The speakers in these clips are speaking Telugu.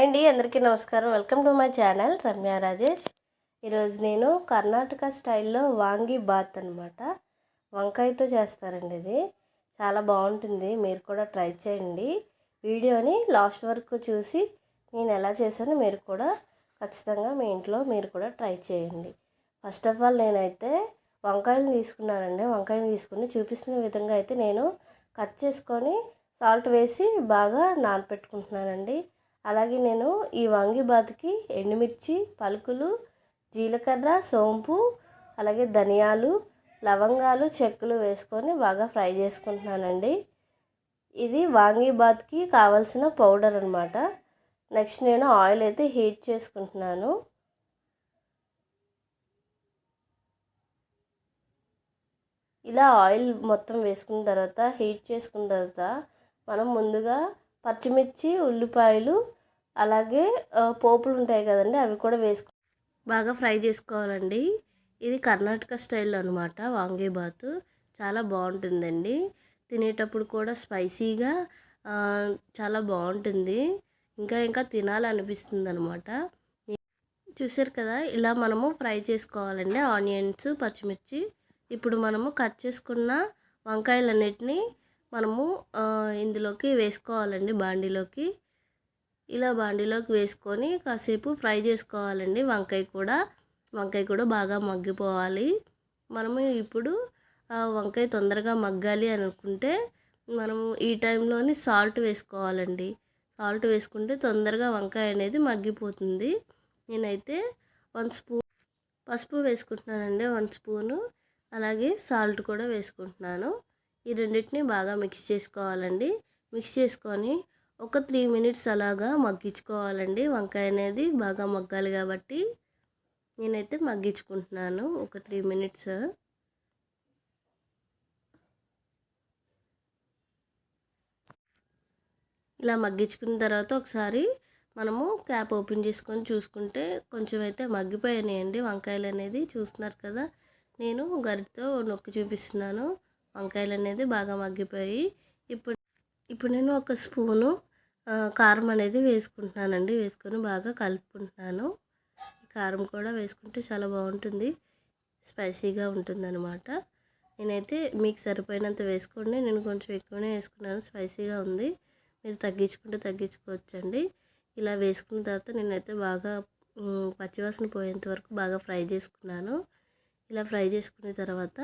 అండి అందరికీ నమస్కారం. Welcome to my channel Ramya Rajesh. ఈరోజు నేను కర్ణాటక స్టైల్లో వాంగి బాత్ అనమాట వంకాయతో చేస్తారండి ఇది. చాలా బాగుంటుంది మీరు కూడా ట్రై చేయండి. వీడియోని లాస్ట్ వరకు చూసి నేను ఎలా చేశానో మీరు కూడా ఖచ్చితంగా మీ ఇంట్లో మీరు కూడా ట్రై చేయండి. ఫస్ట్ ఆఫ్ ఆల్ నేనైతే వంకాయలు తీసుకున్నానండి. వంకాయలు తీసుకుని చూపిస్తున్న విధంగా అయితే నేను కట్ చేసుకొని సాల్ట్ వేసి బాగా నానపెట్టుకుంటున్నానండి. అలాగే నేను ఈ వాంగిబాత్కి ఎండుమిర్చి పలుకులు జీలకర్ర సోంపు అలాగే ధనియాలు లవంగాలు చెక్కులు వేసుకొని బాగా ఫ్రై చేసుకుంటున్నానండి. ఇది వాంగిబాత్కి కావాల్సిన పౌడర్ అనమాట నెక్స్ట్ నేను ఆయిల్ అయితే హీట్ చేసుకుంటున్నాను. ఇలా ఆయిల్ మొత్తం వేసుకున్న తర్వాత హీట్ చేసుకున్న తర్వాత మనం ముందుగా పచ్చిమిర్చి ఉల్లిపాయలు అలాగే పోపులు ఉంటాయి కదండి అవి కూడా వేసుకో బాగా ఫ్రై చేసుకోవాలండి. ఇది కర్ణాటక స్టైల్ అనమాట వాంగీబాత్ చాలా బాగుంటుందండి. తినేటప్పుడు కూడా స్పైసీగా చాలా బాగుంటుంది. ఇంకా ఇంకా తినాలనిపిస్తుంది అనమాట చూసారు కదా ఇలా మనము ఫ్రై చేసుకోవాలండి. ఆనియన్స్ పచ్చిమిర్చి. ఇప్పుడు మనము కట్ చేసుకున్న వంకాయలన్నిటినీ మనము ఇందులోకి వేసుకోవాలండి బాండీలోకి. ఇలా బాండీలోకి వేసుకొని కాసేపు ఫ్రై చేసుకోవాలండి. వంకాయ కూడా వంకాయ కూడా బాగా మగ్గిపోవాలి. మనము ఇప్పుడు వంకాయ తొందరగా మగ్గాలి అనుకుంటే మనము ఈ టైంలోని సాల్ట్ వేసుకోవాలండి. సాల్ట్ వేసుకుంటే తొందరగా వంకాయ అనేది మగ్గిపోతుంది. నేనైతే వన్ స్పూన్ పసుపు వేసుకుంటున్నానండి వన్ స్పూను. అలాగే సాల్ట్ కూడా వేసుకుంటున్నాను. ఈ రెండింటిని బాగా మిక్స్ చేసుకోవాలండి. మిక్స్ చేసుకొని ఒక త్రీ మినిట్స్ అలాగా మగ్గించుకోవాలండి. వంకాయ అనేది బాగా మగ్గాలి కాబట్టి నేనైతే మగ్గించుకుంటున్నాను ఒక త్రీ మినిట్స్. ఇలా మగ్గించుకున్న తర్వాత ఒకసారి మనము క్యాప్ ఓపెన్ చేసుకొని చూసుకుంటే కొంచెం అయితే మగ్గిపోయాయండి వంకాయలు అనేది చూస్తున్నారు కదా నేను గరిటతో నొక్కి చూపిస్తున్నాను. వంకాయలు అనేది బాగా మగ్గిపోయి ఇప్పుడు ఇప్పుడు నేను ఒక స్పూను కారం అనేది వేసుకుంటున్నానండి. వేసుకొని బాగా కలుపుకుంటున్నాను. కారం కూడా వేసుకుంటే చాలా బాగుంటుంది. స్పైసీగా అనమాట నేనైతే మీకు సరిపోయినంత వేసుకోండి. నేను కొంచెం ఎక్కువనే వేసుకున్నాను. స్పైసీగా ఉంది. మీరు తగ్గించుకుంటే తగ్గించుకోవచ్చండి. ఇలా వేసుకున్న తర్వాత నేనైతే బాగా పచ్చివాసన పోయేంత వరకు బాగా ఫ్రై చేసుకున్నాను. ఇలా ఫ్రై చేసుకున్న తర్వాత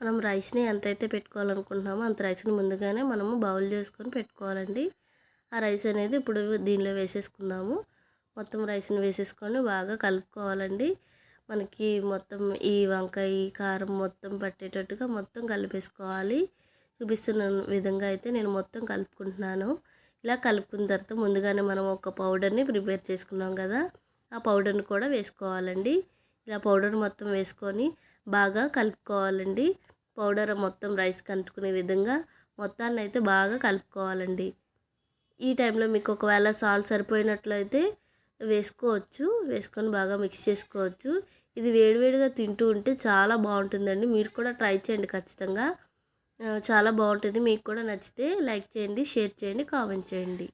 మనం రైస్ని ఎంతైతే పెట్టుకోవాలనుకుంటున్నామో అంత రైస్ని ముందుగానే మనము బౌల్ చేసుకొని పెట్టుకోవాలండి. ఆ రైస్ అనేది ఇప్పుడు దీనిలో వేసేసుకుందాము. మొత్తం రైస్ని వేసేసుకొని బాగా కలుపుకోవాలండి. మనకి మొత్తం ఈ వంకాయ కారం మొత్తం పట్టేటట్టుగా మొత్తం కలిపేసుకోవాలి. చూపిస్తున్న విధంగా అయితే నేను మొత్తం కలుపుకుంటున్నాను. ఇలా కలుపుకున్న తర్వాత ముందుగానే మనం ఒక పౌడర్ని ప్రిపేర్ చేసుకున్నాం కదా ఆ పౌడర్ని కూడా వేసుకోవాలండి. ఇలా పౌడర్ మొత్తం వేసుకొని బాగా కలుపుకోవాలండి. పౌడర్ మొత్తం రైస్కి అంటుకునే విధంగా మొత్తాన్ని అయితే బాగా కలుపుకోవాలండి. ఈ టైంలో మీకు ఒకవేళ సాల్ట్ సరిపోయినట్లయితే వేసుకోవచ్చు. వేసుకొని బాగా మిక్స్ చేసుకోవచ్చు. ఇది వేడివేడిగా తింటూ ఉంటే చాలా బాగుంటుందండి. మీరు కూడా ట్రై చేయండి ఖచ్చితంగా. చాలా బాగుంటుంది. మీకు కూడా నచ్చితే లైక్ చేయండి షేర్ చేయండి కామెంట్ చేయండి.